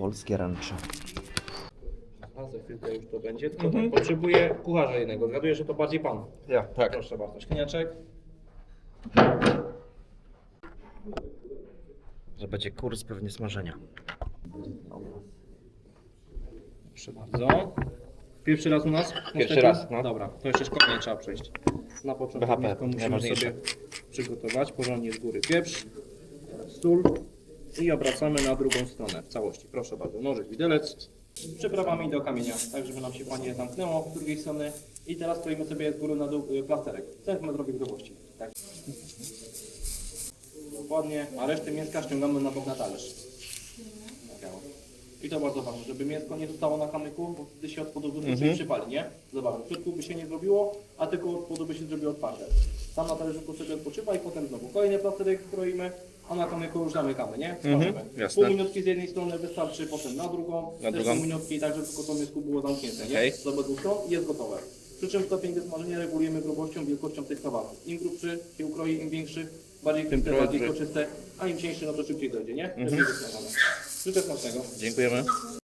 polskie rancze. A za chwilkę już to będzie. Tylko tak, potrzebuję kucharza jednego. Zgaduję, że to bardziej pan. Ja, tak. Proszę bardzo, śliniaczek. Że będzie kurs pewnie smażenia. Proszę bardzo. Pierwszy raz u nas? Mosteku? raz, no. Dobra, to jeszcze szkolenie trzeba przejść. Na początku BHP, musimy najważniejsze. sobie przygotować. Porządnie z góry pieprz, sól i obracamy na drugą stronę w całości. Proszę bardzo, nożyk, widelec. Przyprawami do kamienia, tak żeby nam się fajnie zamknęło z drugiej strony. I teraz kroimy sobie z góry na dół y, plasterek, centymetrowej grubości. Tak. Dokładnie, a resztę mięska ściągamy na bok na talerz. I to bardzo ważne, żeby mięsko nie zostało na kamyku, bo gdy się od spodu mhm. przypali, nie? Zobacz, w środku by się nie zrobiło, a tylko od spodu by się zrobiło otwarte. Tam na talerzyku sobie odpoczywa i potem znowu kolejny plasterek kroimy, a na kamyku już zamykamy, nie? Smażymy. jasne. Pół minutki z jednej strony wystarczy, potem na drugą, Na też drugą. pół minutki, tak żeby tylko to mięsko było zamknięte, nie? Okej. Z obydwu stron i jest gotowe. Przy czym stopień wysmażenia regulujemy grubością, wielkością tych kawałków. Im grubszy się ukroi, im większy, bardziej kwiste, bardziej soczyste, a im cieńszy, no to szybciej dojdzie, nie? Lepiej wysmażone. Życzę smacznego. Dziękujemy.